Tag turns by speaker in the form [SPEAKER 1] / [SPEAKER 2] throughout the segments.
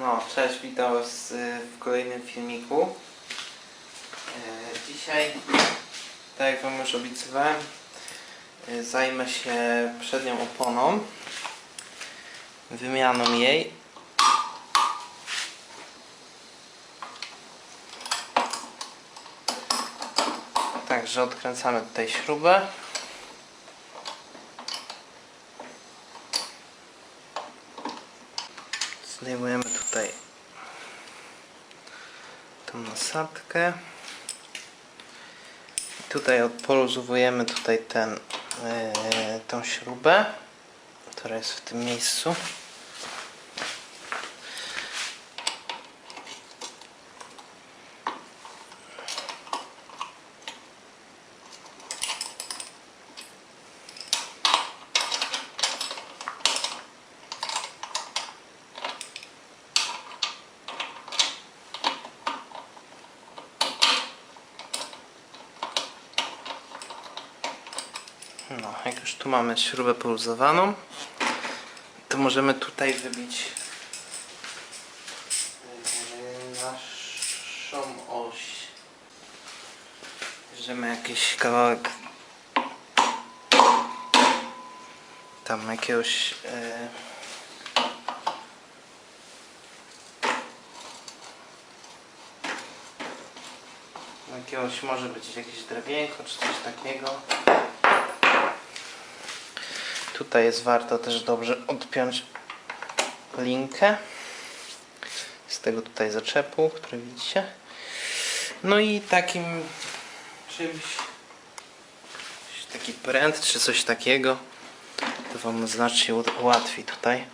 [SPEAKER 1] No, cześć, witam Was y, w kolejnym filmiku. E, Dzisiaj, tak jak Wam już obiecywałem, y, zajmę się przednią oponą, wymianą jej. Także odkręcamy tutaj śrubę. Zdejmujemy I Tutaj odpoluzowujemy tutaj ten, yy, tą śrubę, która jest w tym miejscu. No, jak już tu mamy śrubę poluzowaną, to możemy tutaj wybić yy, naszą oś. Bierzemy jakiś kawałek tam jakiegoś yy, jakiegoś może być jakieś drewienko czy coś takiego. Tutaj jest warto też dobrze odpiąć linkę z tego tutaj zaczepu, który widzicie. No i takim czymś taki pręt czy coś takiego to Wam znacznie ułatwi tutaj.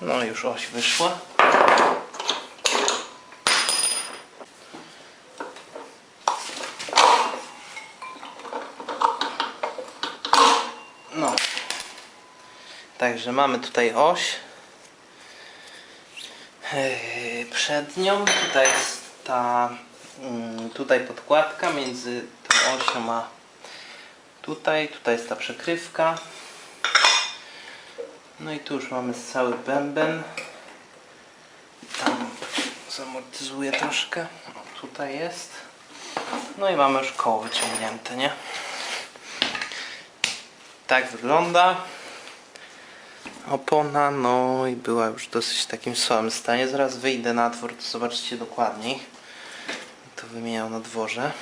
[SPEAKER 1] No już oś wyszła. Także mamy tutaj oś. Yy, Przednią. Tutaj jest ta mm, tutaj podkładka między tą osią a tutaj. Tutaj jest ta przekrywka. No i tu już mamy cały bęben. Tam zamortyzuje troszkę. O, tutaj jest. No i mamy już koło wyciągnięte, nie? Tak wygląda opona, no i była już w dosyć takim słabym stanie. Zaraz wyjdę na dwór, to zobaczycie dokładniej. To wymieniał na dworze.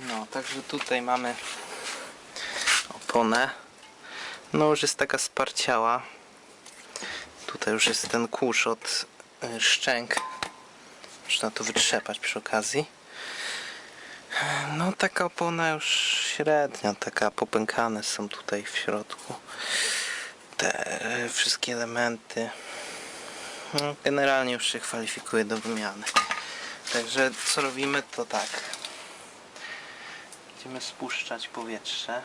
[SPEAKER 1] No, także tutaj mamy oponę. No już jest taka sparciała. Tutaj już jest ten kurz od y, szczęk. Można to wytrzepać przy okazji. No taka opona już średnia, taka popękane są tutaj w środku. Te wszystkie elementy. No, generalnie już się kwalifikuje do wymiany. Także co robimy to tak. Będziemy spuszczać powietrze.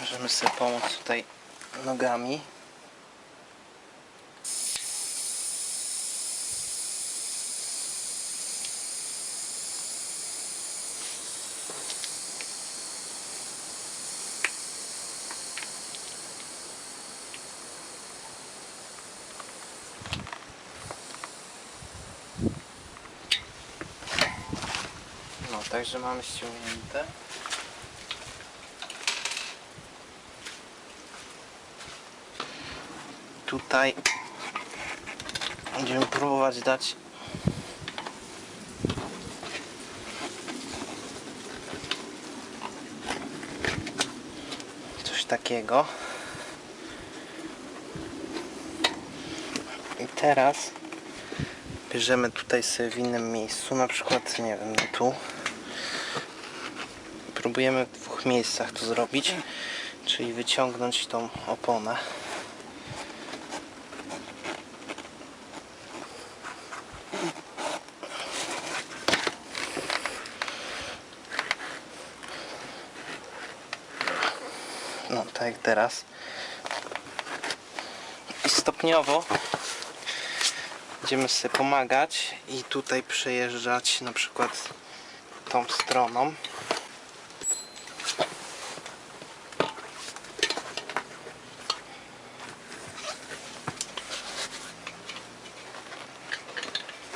[SPEAKER 1] Możemy sobie pomóc tutaj nogami. No, także mamy ściągnięte. Tutaj. Będziemy próbować dać. Coś takiego. I teraz bierzemy tutaj sobie w innym miejscu na przykład nie wiem tu. Próbujemy w dwóch miejscach to zrobić Czyli wyciągnąć tą oponę. No, tak teraz. I stopniowo będziemy sobie pomagać i tutaj przejeżdżać na przykład tą stroną.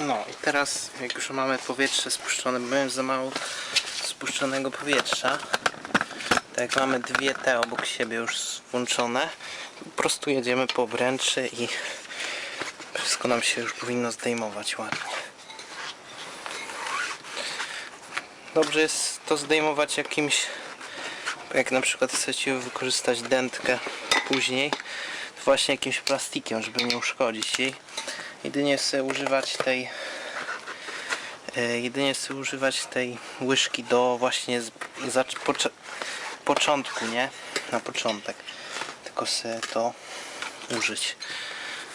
[SPEAKER 1] No i teraz jak już mamy powietrze spuszczone, bo jest za mało spuszczonego powietrza, tak mamy dwie te obok siebie już włączone, po prostu jedziemy po obręczy i wszystko nam się już powinno zdejmować ładnie. Dobrze jest to zdejmować jakimś, jak na przykład chcecie wykorzystać dętkę później, to właśnie jakimś plastikiem, żeby nie uszkodzić jej. Jedynie sobie używać tej e, jedynie sobie używać tej łyżki do właśnie początku, nie? Na początek. Tylko sobie to użyć.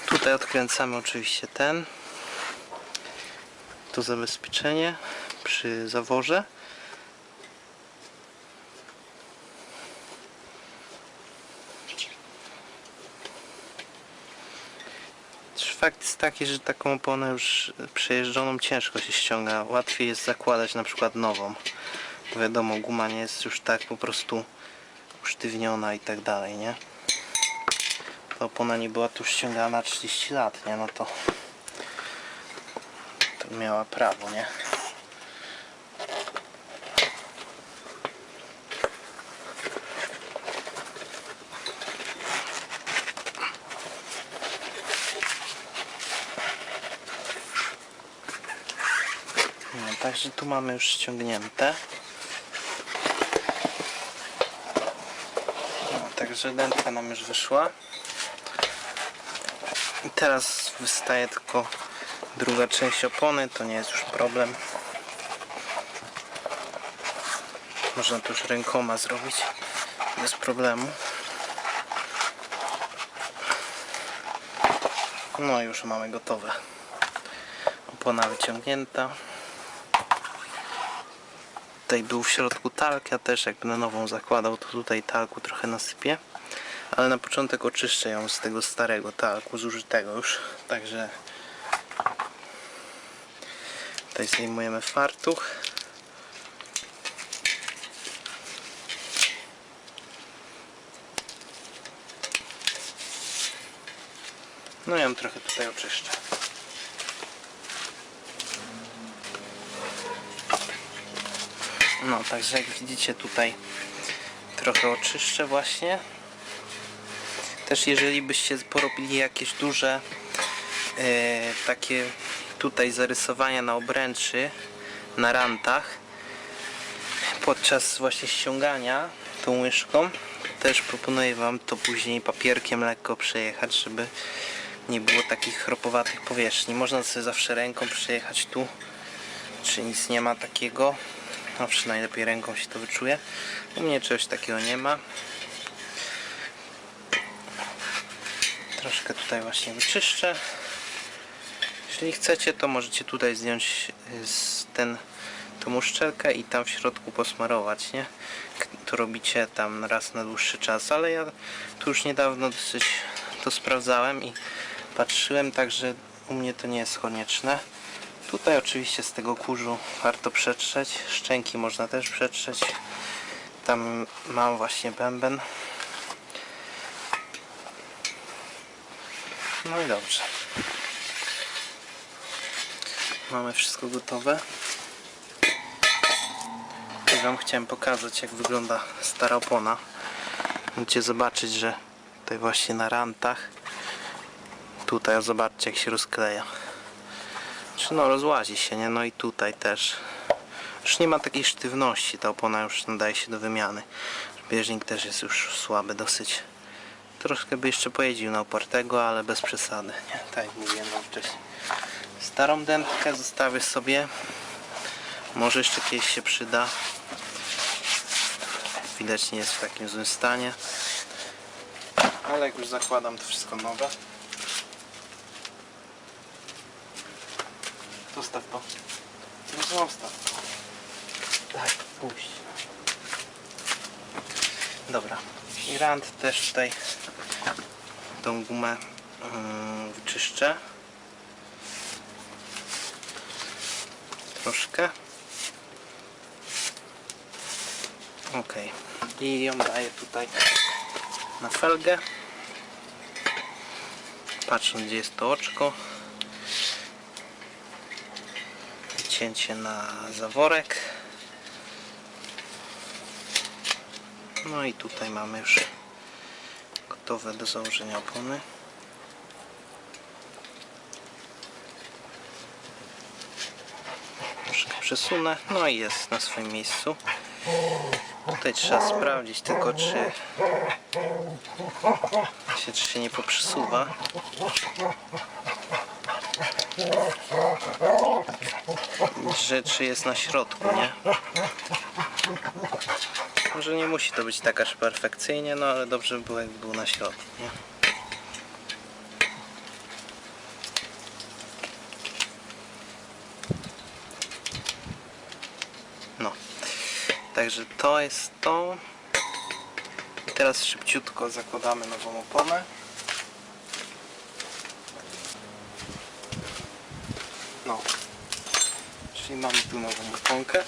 [SPEAKER 1] Tutaj odkręcamy oczywiście ten. To zabezpieczenie przy zaworze. Fakt jest taki, że taką oponę już przejeżdżoną ciężko się ściąga. Łatwiej jest zakładać na przykład nową. Bo wiadomo, guma nie jest już tak po prostu usztywniona i tak dalej, nie? Ta opona nie była tu ściągana 30 lat, nie? No to, to miała prawo, nie? Także tu mamy już ściągnięte. No, także dętka nam już wyszła. I teraz wystaje tylko druga część opony, to nie jest już problem. Można to już rękoma zrobić bez problemu. No już mamy gotowe. Opona wyciągnięta. Tutaj był w środku talk, ja też jak będę nową zakładał, to tutaj talku trochę nasypię. Ale na początek oczyszczę ją z tego starego talku, zużytego już. Także tutaj zdejmujemy fartuch. No ja ją trochę tutaj oczyszczę. No, także jak widzicie tutaj trochę oczyszczę właśnie. Też jeżeli byście porobili jakieś duże e, takie tutaj zarysowania na obręczy, na rantach podczas właśnie ściągania tą łyżką, też proponuję Wam to później papierkiem lekko przejechać, żeby nie było takich chropowatych powierzchni. Można sobie zawsze ręką przejechać tu, czy nic nie ma takiego. Zawsze najlepiej ręką się to wyczuje. U mnie czegoś takiego nie ma. Troszkę tutaj właśnie wyczyszczę. Jeśli chcecie, to możecie tutaj zdjąć y, ten tą uszczelkę i tam w środku posmarować, nie? To robicie tam raz na dłuższy czas, ale ja tu już niedawno dosyć to sprawdzałem i patrzyłem, także u mnie to nie jest konieczne. Tutaj oczywiście z tego kurzu warto przetrzeć, szczęki można też przetrzeć. Tam mam właśnie bęben. No i dobrze. Mamy wszystko gotowe. I Wam chciałem pokazać jak wygląda stara opona. Możecie zobaczyć, że tutaj właśnie na rantach tutaj zobaczcie jak się rozkleja. Czy no rozłazi się, nie? No i tutaj też. Już nie ma takiej sztywności, ta opona już nadaje się do wymiany. Bieżnik też jest już słaby dosyć. Troszkę by jeszcze pojeździł na opartego, ale bez przesady, nie? Tak jak mówiłem wam wcześniej. Starą dętkę zostawię sobie. Może jeszcze kiedyś się przyda. widać nie jest w takim złym stanie. Ale jak już zakładam to wszystko nowe. Zostaw to. No zostaw. Tak, puść. Dobra. I rand też tutaj tą gumę yy, wyczyszczę. Troszkę. Ok. I ją daję tutaj na felgę. Patrząc gdzie jest to oczko. Cięcie na zaworek. No i tutaj mamy już gotowe do założenia opony. Troszkę przesunę, no i jest na swoim miejscu. Tutaj trzeba sprawdzić tylko czy się, czy się nie poprzesuwa. Że czy jest na środku, nie? Może nie musi to być tak aż perfekcyjnie, no ale dobrze by było jakby był na środku, nie? No. Także to jest to. I teraz szybciutko zakładamy nową oponę. No. Czyli mamy tu nową oponkę.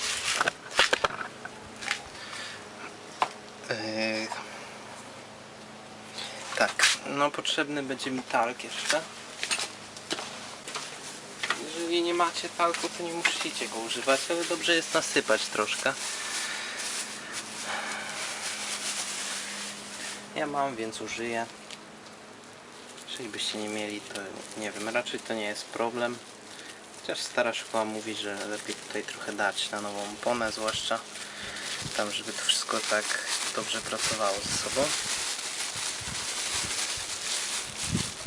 [SPEAKER 1] Yy, tak, no potrzebny będzie mi talk jeszcze. Jeżeli nie macie talku, to nie musicie go używać, ale dobrze jest nasypać troszkę. Ja mam, więc użyję. Jeżeli byście nie mieli, to nie wiem, raczej to nie jest problem. Chociaż stara szkoła mówi, że lepiej tutaj trochę dać na nową oponę, zwłaszcza tam, żeby to wszystko tak dobrze pracowało ze sobą.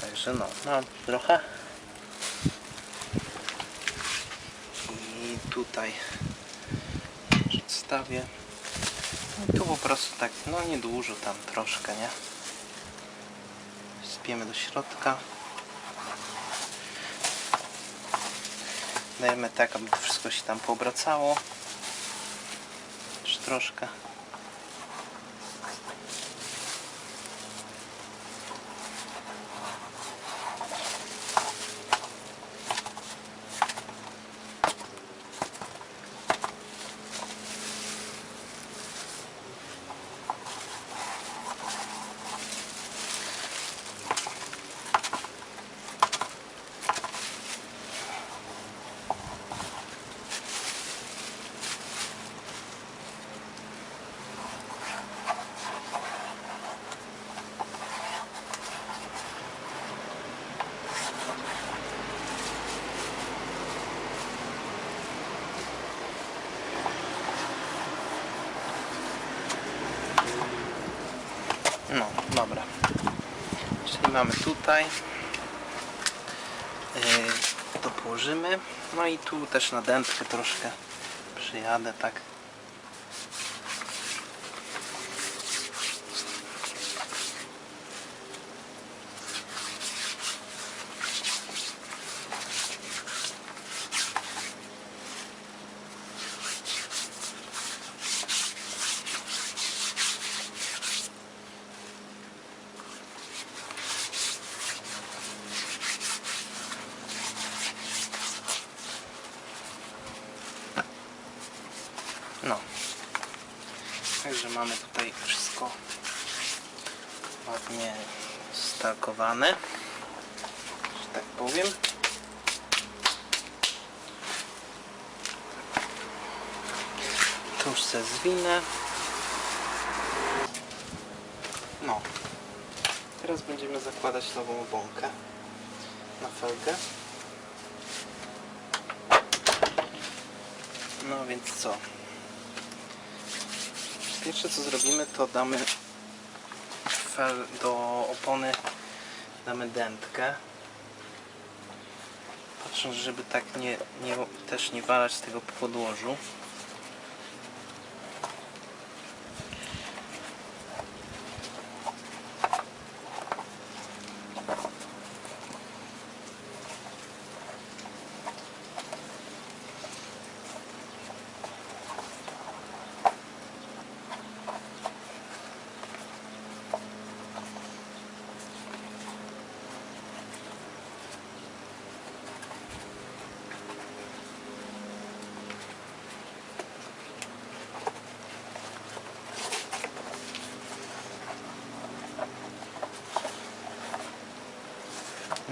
[SPEAKER 1] Także no, mam trochę. I tutaj przedstawię. I tu po prostu tak, no niedużo tam troszkę, nie? Spiemy do środka. Dajemy tak, aby wszystko się tam poobracało. Już troszkę. No, dobra. Czyli mamy tutaj. Yy, to położymy. No i tu też na dętkę troszkę przyjadę, tak. Mamy tutaj wszystko ładnie stalkowane, że tak powiem. Tu już se zwinę. No. Teraz będziemy zakładać nową obłąkę na felgę. No więc co? Pierwsze co zrobimy to damy fel do opony damy dętkę. Patrząc żeby tak nie, nie też nie walać z tego po podłożu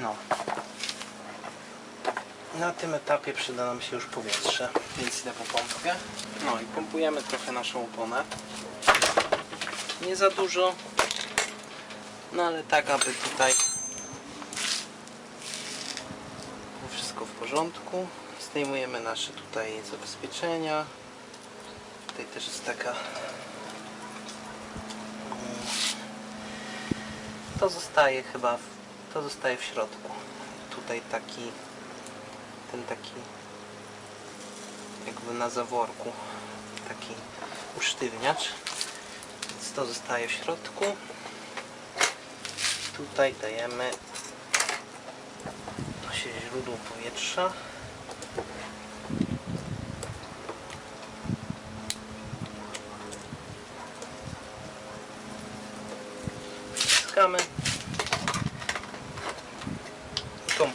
[SPEAKER 1] No. Na tym etapie przyda nam się już powietrze, więc idę po pompkę. No i pompujemy trochę naszą oponę. Nie za dużo, no ale tak, aby tutaj było wszystko w porządku. Zdejmujemy nasze tutaj zabezpieczenia. Tutaj też jest taka mm, to zostaje chyba w, to zostaje w środku. Tutaj taki ten taki jakby na zaworku taki usztywniacz. Więc to zostaje w środku. Tutaj dajemy źródło powietrza.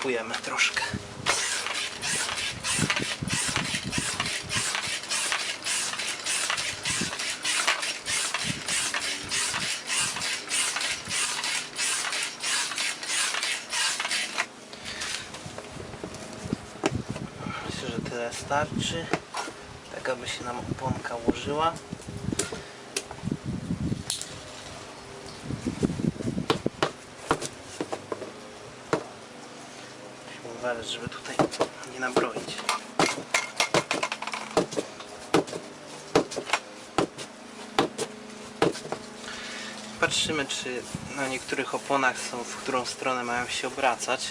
[SPEAKER 1] I pompujemy troszkę. Myślę, że tyle starczy. Tak aby się nam oponka ułożyła. Uważać, żeby tutaj nie nabroić. Patrzymy, czy na niektórych oponach są, w którą stronę mają się obracać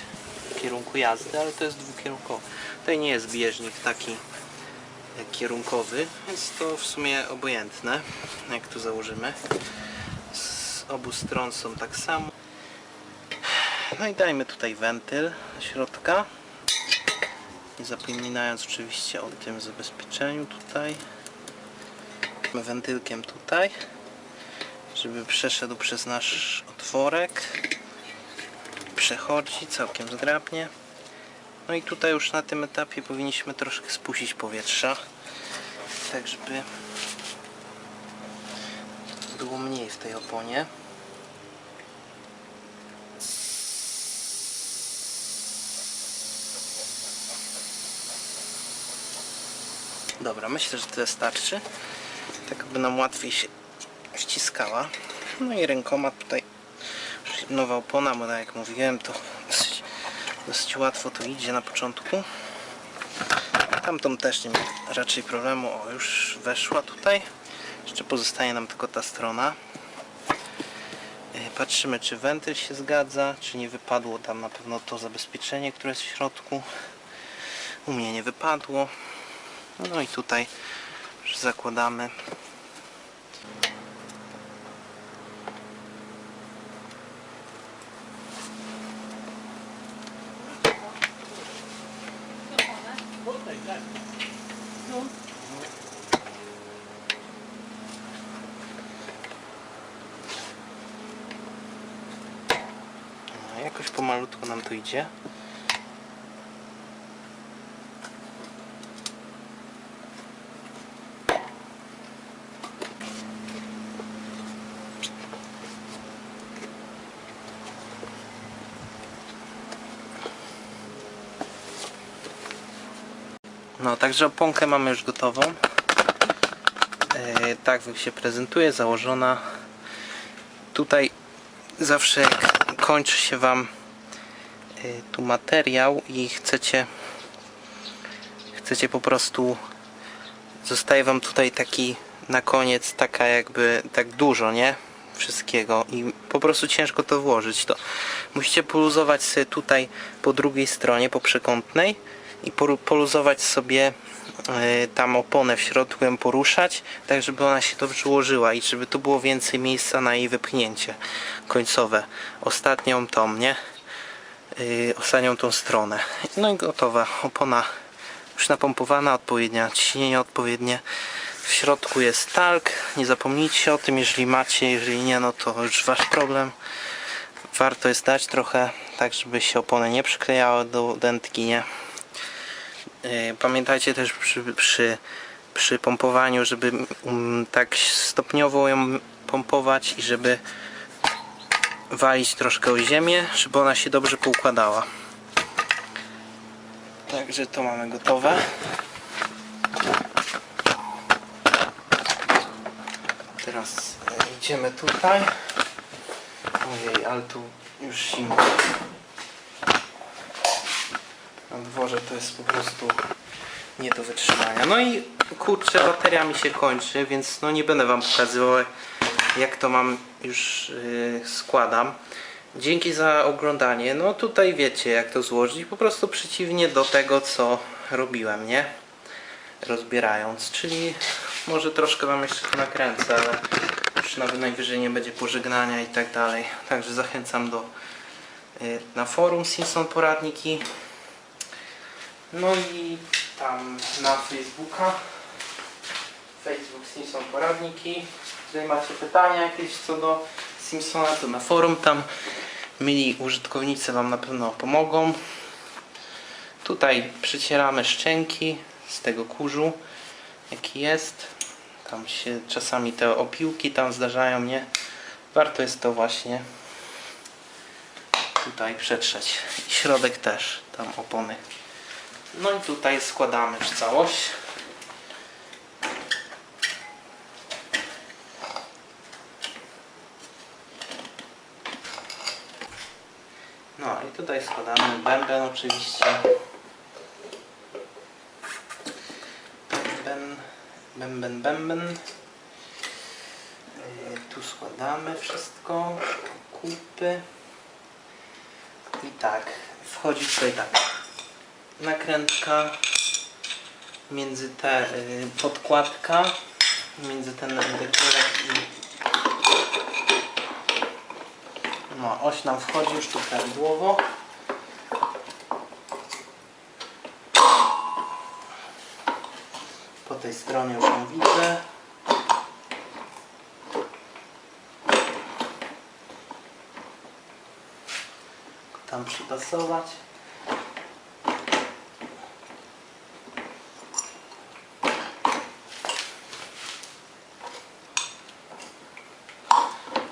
[SPEAKER 1] w kierunku jazdy, ale to jest dwukierunkowy. Tutaj nie jest bieżnik taki e, kierunkowy, więc to w sumie obojętne, jak tu założymy. Z obu stron są tak samo. No i dajmy tutaj wentyl do środka. Nie zapominając oczywiście o tym zabezpieczeniu tutaj. Wentylkiem tutaj, żeby przeszedł przez nasz otworek. Przechodzi całkiem zgrabnie. No i tutaj już na tym etapie powinniśmy troszkę spuścić powietrza, tak żeby było mniej w tej oponie. Dobra, myślę, że tyle starczy. Tak aby nam łatwiej się wciskała. No i rękoma tutaj nowa opona, bo tak jak mówiłem, to dosyć, dosyć łatwo to idzie na początku. Tamtą też nie ma raczej problemu. O, już weszła tutaj. Jeszcze pozostaje nam tylko ta strona. E, Patrzymy, czy wentyl się zgadza, czy nie wypadło tam na pewno to zabezpieczenie, które jest w środku. U mnie nie wypadło. No i tutaj już zakładamy. No, jakoś pomalutku nam to idzie. No, także oponkę mamy już gotową. E, tak się prezentuje, założona. Tutaj zawsze jak kończy się Wam e, tu materiał i chcecie chcecie po prostu zostaje Wam tutaj taki na koniec taka jakby tak dużo, nie? Wszystkiego i po prostu ciężko to włożyć. To musicie poluzować sobie tutaj po drugiej stronie, po przekątnej i poluzować sobie e, tam oponę w środku ją poruszać, tak żeby ona się dobrze ułożyła i żeby tu było więcej miejsca na jej wypchnięcie końcowe. Ostatnią tą, nie? Yy, ostatnią tą stronę. No i gotowa. Opona już napompowana, odpowiednia ciśnienie odpowiednie. W środku jest talk. Nie zapomnijcie o tym, jeżeli macie, jeżeli nie, no to już wasz problem. Warto jest dać trochę, tak żeby się opony nie przyklejały do dętki, nie? Yy, Pamiętajcie też przy, przy, przy pompowaniu, żeby mm, tak stopniowo ją pompować i żeby walić troszkę o ziemię, żeby ona się dobrze poukładała. Także to mamy gotowe. Teraz e, idziemy tutaj. Ojej, ale tu już zimno. Na dworze to jest po prostu nie do wytrzymania. No i kurczę, bateria mi się kończy, więc no nie będę wam pokazywał jak to mam już yy, składam. Dzięki za oglądanie. No tutaj wiecie jak to złożyć. Po prostu przeciwnie do tego co robiłem, nie? Rozbierając. Czyli może troszkę wam jeszcze tu nakręcę, ale już nawet najwyżej nie będzie pożegnania i tak dalej. Także zachęcam do yy, na forum Simpson Poradniki. No i tam na Facebooka. Facebook Simpson Poradniki. Jeżeli macie pytania jakieś co do Simpsona, to na forum tam mili użytkownicy Wam na pewno pomogą. Tutaj przycieramy szczęki z tego kurzu, jaki jest. Tam się czasami te opiłki tam zdarzają, nie? Warto jest to właśnie tutaj przetrzeć. I środek też, tam opony. No i tutaj składamy już całość. No i tutaj składamy bęben oczywiście. Bęben, bęben, bęben. Yy, Tu składamy wszystko, kupy. I tak, wchodzi tutaj tak nakrętka między te y, podkładka między ten dekorek i no oś nam wchodzi już tu prawidłowo po tej stronie już ją widzę. Tam przypasować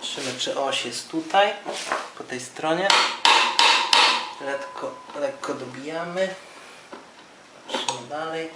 [SPEAKER 1] Patrzymy, czy oś jest tutaj, po tej stronie. Lekko, lekko dobijamy. Patrzymy dalej.